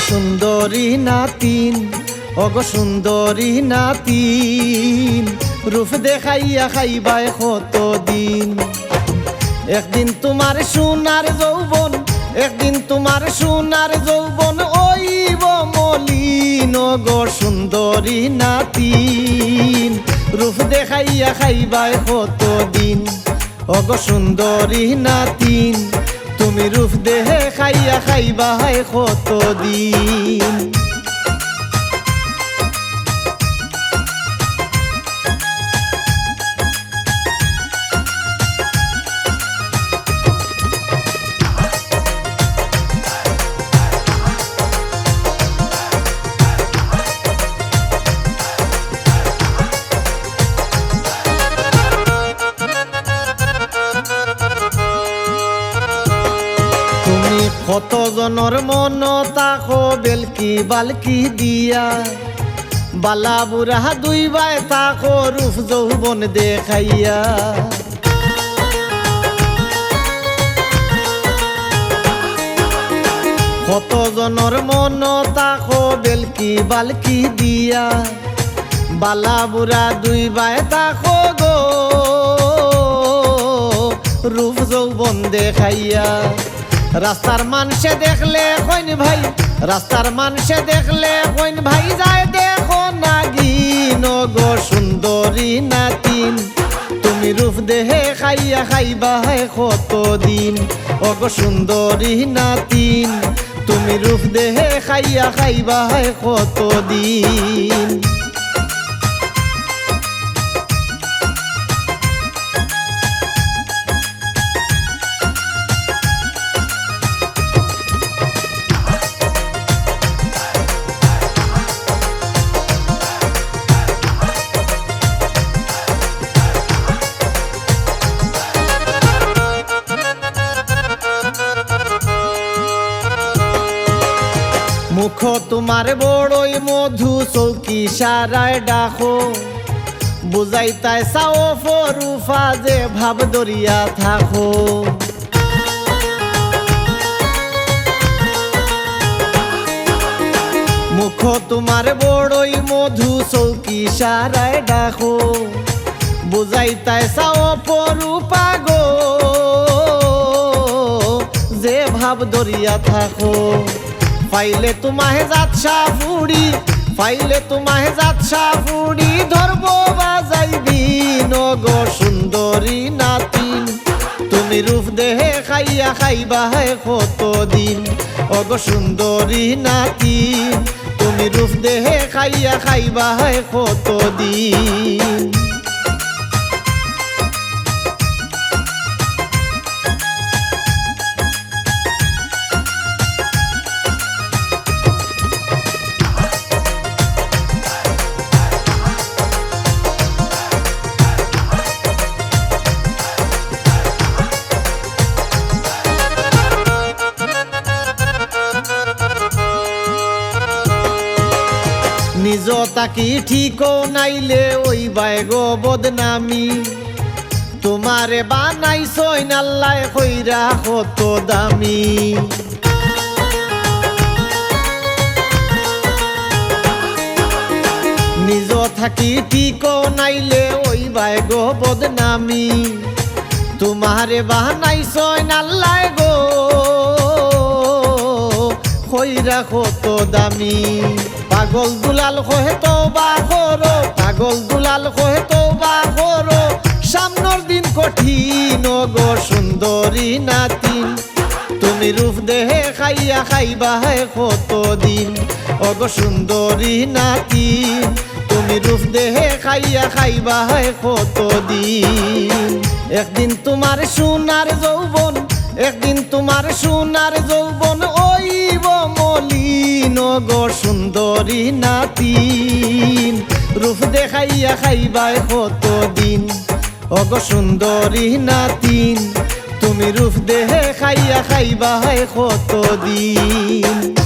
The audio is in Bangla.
সুন্দরী নাতিন, অগ সুন্দরী নাতিন, রূপ দেখাইয়া খাইবাই কত দিন একদিন তোমার সোনার যৌবন, একদিন তোমার সোনার যৌবন ওইব মলিন। গো সুন্দরী নাতিন, রূপ দেখাইয়া খাইবাই কত দিন অগ সুন্দরী নাতিন তুমি রূপ দেহে খাইয়া খাইবাই কত দিন তুমি কত জনের মন তাকো বেলকি বালকি দিয়া। বালা বুড়া দুই বাই তাকো রূপ যৌবন দেখাইয়া। কত জনের মন তাকো বেলকি বালকি দিয়া। বালা বুড়া দুই বাই তাকো গো রূপ যৌবন দেখাইয়া। রাস্তার মানুষে দেখলে কইন ভাই? রাস্তার মানুষে দেখলে কইন ভাই? যায় দেখো নাগিন, গো সুন্দরী নাতিন। তুমি রূপ দেহে খাইয়া খাইবা হয় কত দিন অগো সুন্দরী নাতিন, তুমি রূপ দেহে খাইয়া খাইবা হয় কত মুখ তোমার বড়ই মধু চৌকি সারায় ডাকো। বুঝাই তাই চাও ফরুফা যে ভাব দরিয়া থাকো। মুখ তোমার বড়ই মধু চৌকি সারায় ডাকো। বুঝাই তাই চাও পরুপা গো, যে ভাব দরিয়া থাকো। পাইলে তোমাহে যাচ্ছা ফুড়ি পাইলে তোমাহে যাচ্ছা ফুড়ি, ধরব বাজাইবি নগো সুন্দরী নাতিন তুমি রূপ দেহে খাইয়া খাইবা হে কত দিন অগ সুন্দরী নাতিন তুমি রূপ দেহে খাইয়া খাইবা হে কত তাকি ঠিক নাইলে ওই বাইগো বদনামি? তোমারে বানাইছই নাল্লাই কইরা কত দামি। নিজ থাকি ঠিক নাইলে ওই বাইগো বদনামি। তোমারে বানাইছই নাল্লাই গো কইরা কত দামি। পাগল দুলাল কহে তো বা করো, পাগল দুলাল কহে তো বা করো। সামনের দিন কঠিন গো সুন্দরী নাতিন তুমি রূপ দেহে খাইয়া খাইবা হে কত দিন ও গো সুন্দরী নাতিন তুমি রূপ দেহে খাইয়া খাইবা হে কত দিন একদিন তোমার সোনার যৌবন, একদিন তোমার সোনার যৌবন সুন্দরী নাতিন রূপ দেখাইয়া খাইবাই কতদিন? অগ সুন্দরী নাতিন, তুমি রূপ দেহে খাইয়া খাইবাই কত দিন